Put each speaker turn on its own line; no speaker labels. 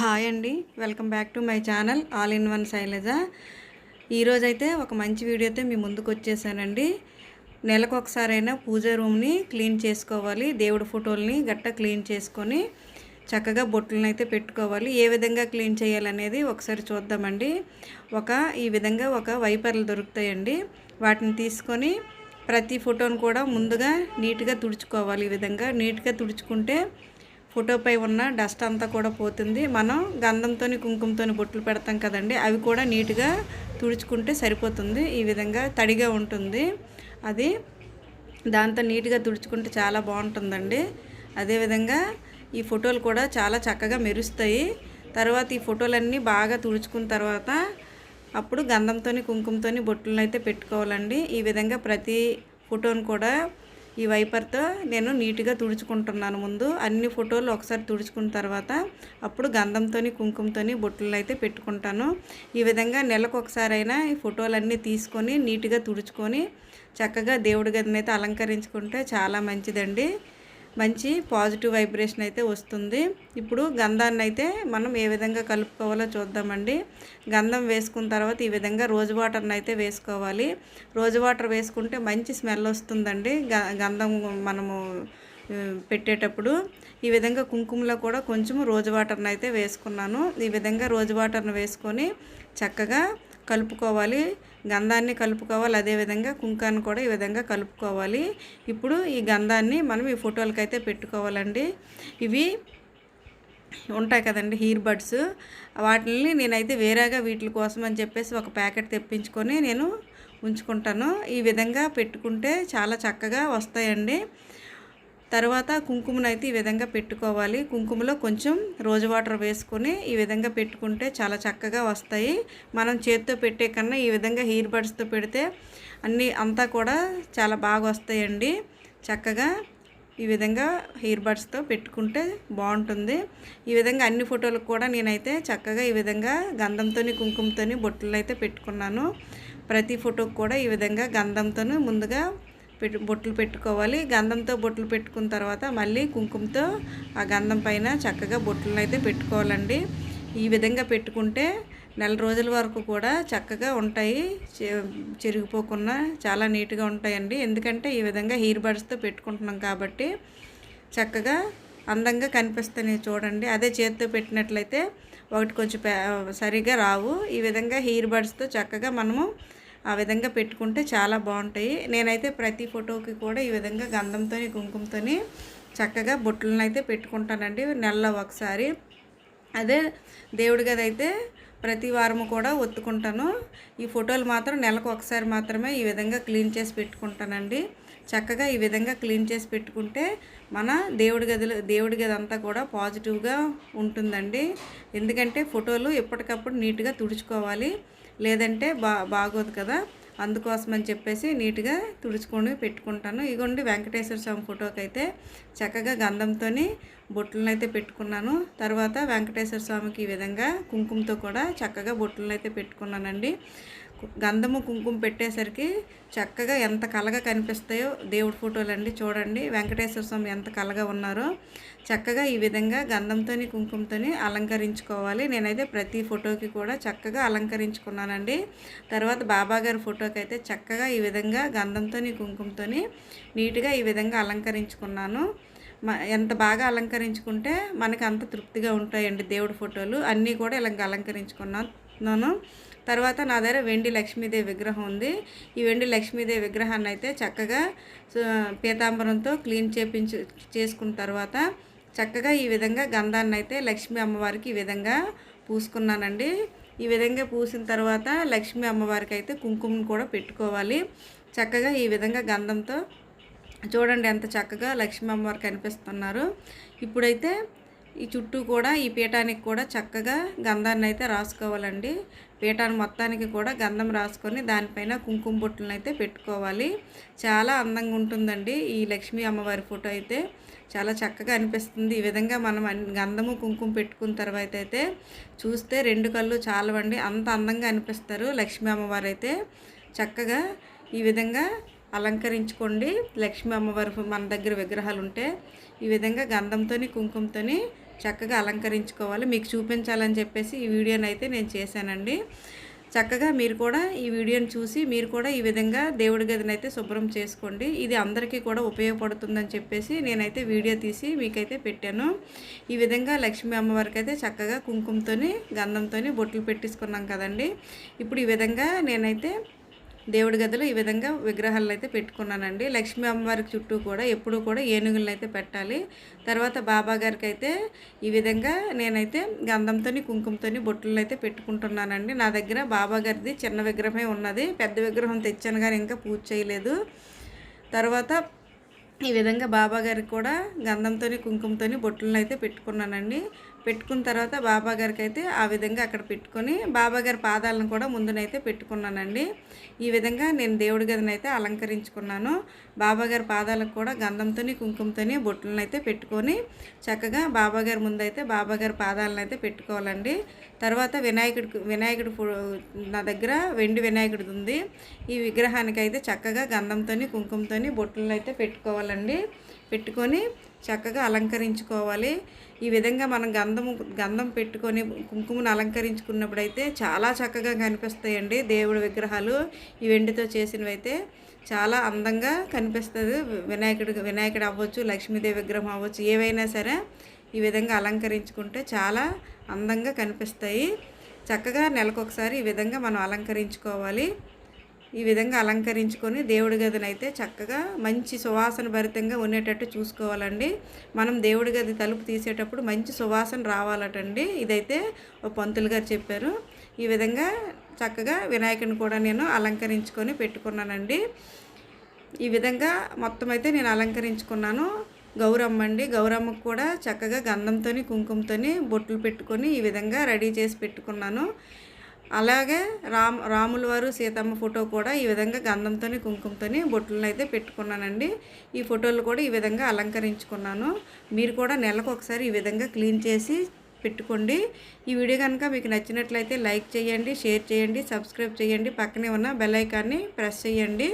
Hi అండి. Welcome back to my channel all in one Shailaja. ఈరోజైతే ఒక మంచి వీడియోతో మీ ముందుకు వచ్చేసానండి. నెలకు ఒకసారైనా పూజ రూమ్ని క్లీన్ చేసుకోవాలి. దేవుడి ఫోటోల్ని గట్ట క్లీన్ చేసుకొని చక్కగా బొట్టులను అయితే పెట్టుకోవాలి. ఏ విధంగా క్లీన్ చేయాలనేది ఒకసారి చూద్దామండి. ఒక ఈ విధంగా ఒక వైపర్లు దొరుకుతాయండి. వాటిని తీసుకొని ప్రతి ఫోటోను కూడా ముందుగా నీట్గా తుడుచుకోవాలి ఈ విధంగా. నీట్గా తుడుచుకుంటే ఫోటోపై ఉన్న డస్ట్ అంతా కూడా పోతుంది. మనం గంధంతో కుంకుమతో బొట్లు పెడతాం కదండి అవి కూడా నీట్గా తుడుచుకుంటే సరిపోతుంది. ఈ విధంగా తడిగా ఉంటుంది. అది దాంతో నీట్గా తుడుచుకుంటే చాలా బాగుంటుందండి. అదేవిధంగా ఈ ఫోటోలు కూడా చాలా చక్కగా మెరుస్తాయి. తర్వాత ఈ ఫోటోలన్నీ బాగా తుడుచుకున్న తర్వాత అప్పుడు గంధంతో కుంకుమతో బొట్టులను అయితే పెట్టుకోవాలండి. ఈ విధంగా ప్రతి ఫోటోను కూడా ఈ వైపర్తో నేను నీట్గా తుడుచుకుంటున్నాను ముందు. అన్ని ఫోటోలు ఒకసారి తుడుచుకున్న తర్వాత అప్పుడు గంధంతో కుంకుమతో బొట్టులు అయితే పెట్టుకుంటాను. ఈ విధంగా నెలకు ఒకసారైనా ఈ ఫోటోలన్నీ తీసుకొని నీట్గా తుడుచుకొని చక్కగా దేవుడి గదిని అయితే అలంకరించుకుంటే చాలా మంచిదండి. మంచి పాజిటివ్ వైబ్రేషన్ అయితే వస్తుంది. ఇప్పుడు గంధాన్ని అయితే మనం ఏ విధంగా కలుపుకోవాలో చూద్దామండి. గంధం వేసుకున్న తర్వాత ఈ విధంగా రోజు వాటర్ని అయితే వేసుకోవాలి. రోజు వాటర్ వేసుకుంటే మంచి స్మెల్ వస్తుందండి. గంధం మనము పెట్టేటప్పుడు. ఈ విధంగా కుంకుమలో కూడా కొంచెం రోజు వాటర్ని అయితే వేసుకున్నాను. ఈ విధంగా రోజు వాటర్ని వేసుకొని చక్కగా కలుపుకోవాలి. గంధాన్ని కలుపుకోవాలి. అదేవిధంగా కుంకాన్ని కూడా ఈ విధంగా కలుపుకోవాలి. ఇప్పుడు ఈ గంధాన్ని మనం ఈ ఫోటోలకైతే పెట్టుకోవాలండి. ఇవి ఉంటాయి కదండి హీర్ బడ్స్. వాటిని నేనైతే వేరేగా వీటి కోసం అని చెప్పేసి ఒక ప్యాకెట్ తెప్పించుకొని నేను ఉంచుకుంటాను. ఈ విధంగా పెట్టుకుంటే చాలా చక్కగా వస్తాయండి. తర్వాత కుంకుమను అయితే ఈ విధంగా పెట్టుకోవాలి. కుంకుమలో కొంచెం రోజు వాటర్ వేసుకొని ఈ విధంగా పెట్టుకుంటే చాలా చక్కగా వస్తాయి. మనం చేతితో పెట్టే కన్నా ఈ విధంగా హెయిర్ బడ్స్తో పెడితే అన్నీ అంతా కూడా చాలా బాగా వస్తాయండి. చక్కగా ఈ విధంగా హెయిర్ బడ్స్తో పెట్టుకుంటే బాగుంటుంది. ఈ విధంగా అన్ని ఫోటోలకు కూడా నేనైతే చక్కగా ఈ విధంగా గంధంతో కుంకుమతో బొట్టులు అయితే పెట్టుకున్నాను. ప్రతి ఫోటోకు కూడా ఈ విధంగా గంధంతో ముందుగా పెట్టు బొట్లు పెట్టుకోవాలి. గంధంతో బొట్లు పెట్టుకున్న తర్వాత మళ్ళీ కుంకుమతో ఆ గంధం పైన చక్కగా బొట్లను అయితే పెట్టుకోవాలండి. ఈ విధంగా పెట్టుకుంటే నెల రోజుల వరకు కూడా చక్కగా ఉంటాయి. చెరిగిపోకుండా చాలా నీట్గా ఉంటాయండి. ఎందుకంటే ఈ విధంగా హీర్ బడ్స్తో పెట్టుకుంటున్నాం కాబట్టి చక్కగా అందంగా కనిపిస్తాయి చూడండి. అదే చేతితో పెట్టినట్లయితే ఒకటి కొంచెం సరిగా రావు. ఈ విధంగా హెయిర్ బడ్స్తో చక్కగా మనము ఆ విధంగా పెట్టుకుంటే చాలా బాగుంటాయి. నేనైతే ప్రతి ఫోటోకి కూడా ఈ విధంగా గంధంతో కుంకుమతో చక్కగా బొట్లను అయితే పెట్టుకుంటానండి. నెలలో ఒకసారి. అదే దేవుడి గది అయితే ప్రతి వారము కూడా ఒత్తుకుంటాను. ఈ ఫోటోలు మాత్రం నెలకు ఒకసారి మాత్రమే ఈ విధంగా క్లీన్ చేసి పెట్టుకుంటానండి. చక్కగా ఈ విధంగా క్లీన్ చేసి పెట్టుకుంటే మన దేవుడి గదిలో దేవుడి గది అంతా కూడా పాజిటివ్గా ఉంటుందండి. ఎందుకంటే ఫోటోలు ఎప్పటికప్పుడు నీట్గా తుడుచుకోవాలి. లేదంటే బా బాగోదు కదా. అందుకోసం అని చెప్పేసి నీట్గా తుడుచుకొని పెట్టుకుంటాను. ఇగోండి వెంకటేశ్వర స్వామి ఫోటోకి అయితే చక్కగా గంధంతో బొట్లను అయితే పెట్టుకున్నాను. తర్వాత వెంకటేశ్వర స్వామికి ఈ విధంగా కుంకుమతో కూడా చక్కగా బొట్లను అయితే పెట్టుకున్నానండి. గంధము కుంకుమ పెట్టేసరికి చక్కగా ఎంత కలగా కనిపిస్తాయో దేవుడి ఫోటోలు అండి చూడండి. వెంకటేశ్వర స్వామి ఎంత కలగా ఉన్నారో చక్కగా ఈ విధంగా గంధంతో కుంకుమతో అలంకరించుకోవాలి. నేనైతే ప్రతి ఫోటోకి కూడా చక్కగా అలంకరించుకున్నానండి. తర్వాత బాబాగారి ఫోటోకి అయితే చక్కగా ఈ విధంగా గంధంతో కుంకుమతో నీట్గా ఈ విధంగా అలంకరించుకున్నాను. ఎంత బాగా అలంకరించుకుంటే మనకి అంత తృప్తిగా ఉంటాయండి దేవుడి ఫోటోలు. అన్నీ కూడా ఇలా అలంకరించుకున్నాను. తర్వాత నా దగ్గర వెండి లక్ష్మీదేవి విగ్రహం ఉంది. ఈ వెండి లక్ష్మీదేవి విగ్రహాన్ని అయితే చక్కగా పీతాంబరంతో క్లీన్ చేపించు చేసుకున్న తర్వాత చక్కగా ఈ విధంగా గంధాన్ని అయితే లక్ష్మీ అమ్మవారికి ఈ విధంగా పూసుకున్నానండి. ఈ విధంగా పూసిన తర్వాత లక్ష్మీ అమ్మవారికి అయితే కుంకుమను కూడా పెట్టుకోవాలి. చక్కగా ఈ విధంగా గంధంతో చూడండి ఎంత చక్కగా లక్ష్మీ అమ్మవారు కనిపిస్తున్నారు. ఇప్పుడైతే ఈ చుట్టూ కూడా ఈ పీఠానికి కూడా చక్కగా గంధాన్ని అయితే రాసుకోవాలండి. పీఠాన్ని మొత్తానికి కూడా గంధం రాసుకొని దానిపైన కుంకుమ బొట్టులను అయితే పెట్టుకోవాలి. చాలా అందంగా ఉంటుందండి ఈ లక్ష్మీ అమ్మవారి ఫోటో అయితే. చాలా చక్కగా అనిపిస్తుంది. ఈ విధంగా మనం గంధము కుంకుమ పెట్టుకున్న తర్వాత అయితే చూస్తే రెండు కళ్ళు చాలవండి. అంత అందంగా అనిపిస్తారు లక్ష్మీ అమ్మవారు అయితే. చక్కగా ఈ విధంగా అలంకరించుకోండి. లక్ష్మీ అమ్మవారి మన దగ్గర విగ్రహాలు ఉంటే ఈ విధంగా గంధంతో కుంకుమతో చక్కగా అలంకరించుకోవాలి. మీకు చూపించాలని చెప్పేసి ఈ వీడియోని అయితే నేను చేశానండి. చక్కగా మీరు కూడా ఈ వీడియోని చూసి మీరు కూడా ఈ విధంగా దేవుడి గదిని అయితే శుభ్రం చేసుకోండి. ఇది అందరికీ కూడా ఉపయోగపడుతుందని చెప్పేసి నేనైతే వీడియో తీసి మీకైతే పెట్టాను. ఈ విధంగా లక్ష్మీ అమ్మవారికి అయితే చక్కగా కుంకుమతోని గంధంతోని బొట్లు పెట్టించుకున్నాం కదండి. ఇప్పుడు ఈ విధంగా నేనైతే దేవుడి గదిలో ఈ విధంగా విగ్రహాలను అయితే పెట్టుకున్నానండి. లక్ష్మీ అమ్మవారికి చుట్టూ కూడా ఎప్పుడూ కూడా ఏనుగులను అయితే పెట్టాలి. తర్వాత బాబా గారికి అయితే ఈ విధంగా నేనైతే గంధంతో కుంకుమతో బొట్టులను అయితే పెట్టుకుంటున్నానండి. నా దగ్గర బాబా గారిది చిన్న విగ్రహమే ఉన్నది. పెద్ద విగ్రహం తెచ్చాను కానీ ఇంకా పూజ చేయలేదు. తర్వాత ఈ విధంగా బాబా గారికి కూడా గంధంతో కుంకుమతో బొట్టులను అయితే పెట్టుకున్నానండి. పెట్టుకున్న తర్వాత బాబా గారికి అయితే ఆ విధంగా అక్కడ పెట్టుకొని బాబా గారి పాదాలను కూడా ముందునైతే పెట్టుకున్నానండి. ఈ విధంగా నేను దేవుడి గదిని అయితే అలంకరించుకున్నాను. బాబా గారి పాదాలకు కూడా గంధంతోని కుంకుమతోని బొట్టులను అయితే పెట్టుకొని చక్కగా బాబా గారి ముందైతే బాబా గారి పాదాలను అయితే పెట్టుకోవాలండి. తర్వాత వినాయకుడికి వినాయకుడు నా దగ్గర వెండి వినాయకుడిది ఉంది. ఈ విగ్రహానికి అయితే చక్కగా గంధంతోని కుంకుమతోని బొట్టులను అయితే పెట్టుకోవాలండి. పెట్టుకొని చక్కగా అలంకరించుకోవాలి. ఈ విధంగా మనం గంధం గంధం పెట్టుకొని కుంకుమను అలంకరించుకున్నప్పుడు అయితే చాలా చక్కగా కనిపిస్తాయండి దేవుడి విగ్రహాలు. ఈ వెండితో చేసినవి అయితే చాలా అందంగా కనిపిస్తుంది. వినాయకుడు వినాయకుడు అవ్వచ్చు లక్ష్మీదేవి విగ్రహం అవ్వచ్చు ఏవైనా సరే ఈ విధంగా అలంకరించుకుంటే చాలా అందంగా కనిపిస్తాయి. చక్కగా నెలకొకసారి ఈ విధంగా మనం అలంకరించుకోవాలి. ఈ విధంగా అలంకరించుకొని దేవుడి గదిని అయితే చక్కగా మంచి సువాసన భరితంగా ఉండేటట్టు చూసుకోవాలండి. మనం దేవుడి గది తలుపు తీసేటప్పుడు మంచి సువాసన రావాలటండి. ఇదైతే ఓ పంతులు గారు చెప్పారు. ఈ విధంగా చక్కగా వినాయకుని కూడా నేను అలంకరించుకొని పెట్టుకున్నానండి. ఈ విధంగా మొత్తం అయితే నేను అలంకరించుకున్నాను. గౌరమ్మ అండి గౌరమ్మకు కూడా చక్కగా గంధంతో కుంకుమతో బొట్లు పెట్టుకొని ఈ విధంగా రెడీ చేసి పెట్టుకున్నాను. అలాగే రామ్ రాముల వారు సీతమ్మ ఫోటో కూడా ఈ విధంగా గంధంతో కుంకుమతోని బొట్టులను అయితే పెట్టుకున్నానండి. ఈ ఫోటోలు కూడా ఈ విధంగా అలంకరించుకున్నాను. మీరు కూడా నెలకు ఒకసారి ఈ విధంగా క్లీన్ చేసి పెట్టుకోండి. ఈ వీడియో కనుక మీకు నచ్చినట్లయితే లైక్ చేయండి షేర్ చేయండి సబ్స్క్రైబ్ చేయండి. పక్కనే ఉన్న బెల్ ఐకాన్ని ప్రెస్ చేయండి.